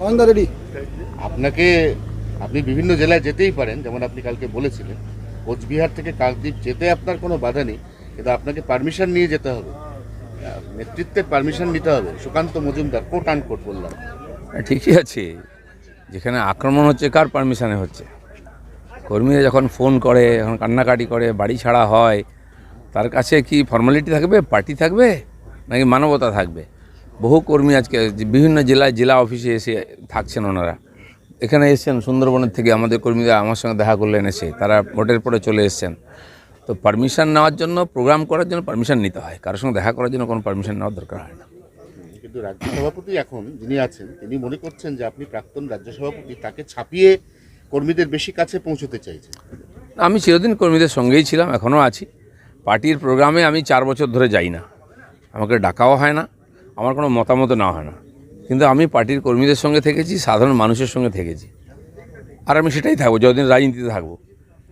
On the ready আপনাকে আপনি বিভিন্ন জেলায় যেতেই পারেন যেমন আপনি কালকে বলেছিলেন। কোচবিহার থেকে কাকদ্বীপ যেতে আপনার কোনো বাধা নেই কিন্তু আপনাকে পারমিশন নিয়ে যেতে হবে। নেতৃত্বের পারমিশন নিতে হবে। সুকান্ত মজুমদার কোট আন কোট বললাম। হ্যাঁ, ঠিকই আছে। যেখানে আক্রমণ হচ্ছে কার পারমিশনে হচ্ছে? কর্মীরা যখন ফোন করে যখন কান্নাকাটি করে বাড়ি ছাড়া হয় তার কাছে কি ফর্মালিটি থাকবে? পার্টি থাকবে? নাকি মানবতা থাকবে? বহু কর্মী আজকে বিভিন্ন জেলায় জেলা অফিসে এসে থাকছেন ওনারা। এখানে এসছেন সুন্দরবনের থেকে আমাদের কর্মীরা আমার সঙ্গে দেখা করলেন এসে তারা ভোটের পরে চলে এসছেন। তো পারমিশন নেওয়ার জন্য প্রোগ্রাম করার জন্য পারমিশন নিতে হয়। কারোর সঙ্গে দেখা করার জন্য কোনো পারমিশন নেওয়ার দরকার হয় না। কিন্তু রাজ্য সভাপতি এখন যিনি আছেন তিনি মনে করছেন যে আপনি প্রাক্তন রাজ্য সভাপতি তাকে ছাপিয়ে কর্মীদের বেশি কাছে পৌঁছতে চাইছেন। আমি চিরদিন কর্মীদের সঙ্গেই ছিলাম এখনও আছি। পার্টির প্রোগ্রামে আমি চার বছর ধরে যাই না। আমাকে ডাকাও হয় না। আমার কোনো মতামত না হয় না। কিন্তু আমি পার্টির কর্মীদের সঙ্গে থেকেছি সাধারণ মানুষের সঙ্গে থেকেছি। আর আমি সেটাই থাকব যতদিন রাজনীতিতে থাকব।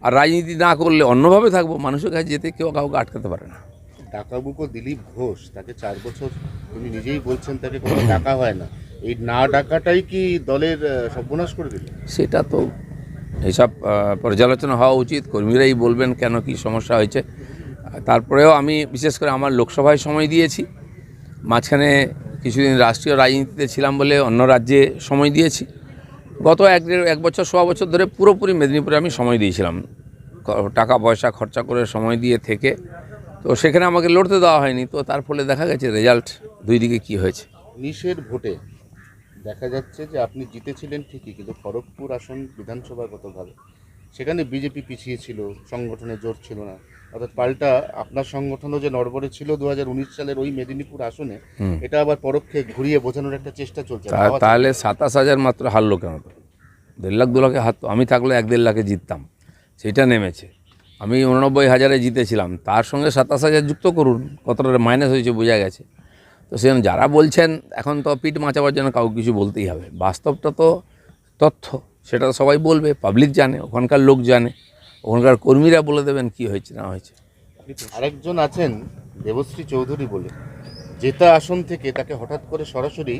আর রাজনীতি না করলে অন্যভাবে থাকব মানুষের কাছে যেতে কেউ কাউকে আটকাতে পারে না। ডাকাবুকো দিলীপ ঘোষ তাকে চার বছর তিনি নিজেই বলছেন তাকে কোনো ডাকা হয় না। এই না ডাকাটাই কি দলের সর্বনাশ করে দিল? সেটা তো এইসব পর্যালোচনা হওয়া উচিত কর্মীরাই বলবেন কেন কি সমস্যা হয়েছে। তারপরেও আমি বিশেষ করে আমার লোকসভায় সময় দিয়েছি। মাঝখানে কিছুদিন রাষ্ট্রীয় রাজনীতিতে ছিলাম বলে অন্য রাজ্যে সময় দিয়েছি। গত এক দেড়, এক বছর, সোয়া বছর ধরে পুরোপুরি মেদিনীপুরে আমি সময় দিয়েছিলাম। টাকা পয়সা খরচা করে সময় দিয়ে থেকে। তো সেখানে আমাকে লড়তে দেওয়া হয়নি। তো তার ফলে দেখা গেছে রেজাল্ট দুই দিকে কী হয়েছে। উনিশের ভোটে দেখা যাচ্ছে যে আপনি জিতেছিলেন ঠিকই, কিন্তু খড়গপুর আসন বিধানসভাগতভাবে সেখানে বিজেপি পিছিয়ে ছিল সংগঠনে জোর ছিল না। অর্থাৎ পাল্টা আপনার সংগঠনও যে নড়বড়ে ছিল দু হাজার উনিশ সালের ওই মেদিনীপুর আসনে এটা আবার পরোক্ষে ঘুরিয়ে বোঝানোর একটা চেষ্টা চলছে। তাহলে সাতাশ হাজার মাত্র হারলো কেন তো? দেড় লাখ দু লাখে হাত আমি থাকলে এক দেড় লাখে জিততাম। সেটা নেমেছে। আমি উননব্বই হাজারে জিতেছিলাম। তার সঙ্গে সাতাশ হাজার যুক্ত করুন কতটা মাইনাস হয়েছে বোঝা গেছে। তো সেখানে যারা বলছেন এখন তো পিঠ মাচাবার জন্য কাউকে কিছু বলতেই হবে। বাস্তবটা তো তথ্য। সেটা তো সবাই বলবে পাবলিক জানে ওখানকার লোক জানে ওখানকার কর্মীরা বলে দেবেন কি হয়েছে না হয়েছে। আরেকজন আছেন দেবশ্রী চৌধুরী বলে জেতা আসন থেকে তাকে হঠাৎ করে সরাসরি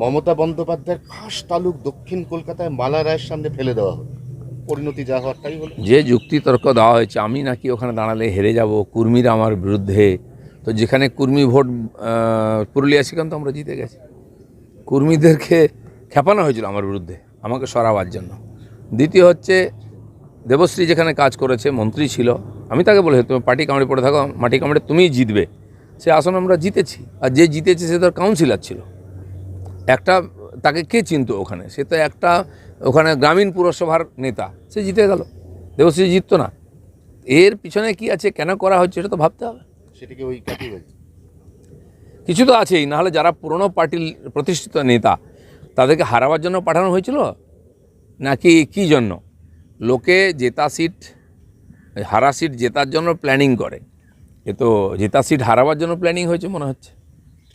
মমতা বন্দ্যোপাধ্যায়ের খাস তালুক দক্ষিণ কলকাতায় মালা রায়ের সামনে ফেলে দেওয়া হলো। পরিণতি যা হওয়ার তাই হলো। যে যুক্তিতর্ক দেওয়া হয়েছে আমি নাকি ওখানে দাঁড়ালে হেরে যাব কুর্মীরা আমার বিরুদ্ধে তো যেখানে কুর্মী ভোট পুরুলিয়া সেখানে তো আমরা জিতে গেছি। কুর্মীদেরকে খেপানো হয়েছিল আমার বিরুদ্ধে। আমাকে সরাবার জন্য। দ্বিতীয় হচ্ছে দেবশ্রী যেখানে কাজ করেছে মন্ত্রী ছিল আমি তাকে বলে তুমি পার্টি কামড়ে পড়ে থাকো মাটি কামড়ে তুমিই জিতবে। সে আসন আমরা জিতেছি আর যে জিতেছে সে তোর কাউন্সিলর ছিল। একটা তাকে কে চিনত ওখানে? সে তো একটা ওখানে গ্রামীণ পুরসভার নেতা সে জিতে গেল। দেবশ্রী জিততো না। এর পিছনে কি আছে কেন করা হচ্ছে এটা তো ভাবতে হবে। সেটিকে ওই বলছে কিছু তো আছেই নাহলে যারা পুরনো পার্টির প্রতিষ্ঠিত নেতা তাদেরকে হারাবার জন্য পাঠানো হয়েছিল? নাকি কি জন্য? লোকে জেতা সিট, হারা সিট জেতার জন্য প্ল্যানিং করে। এ তো জেতা সিট হারাবার জন্য প্ল্যানিং হয়েছে মনে হচ্ছে।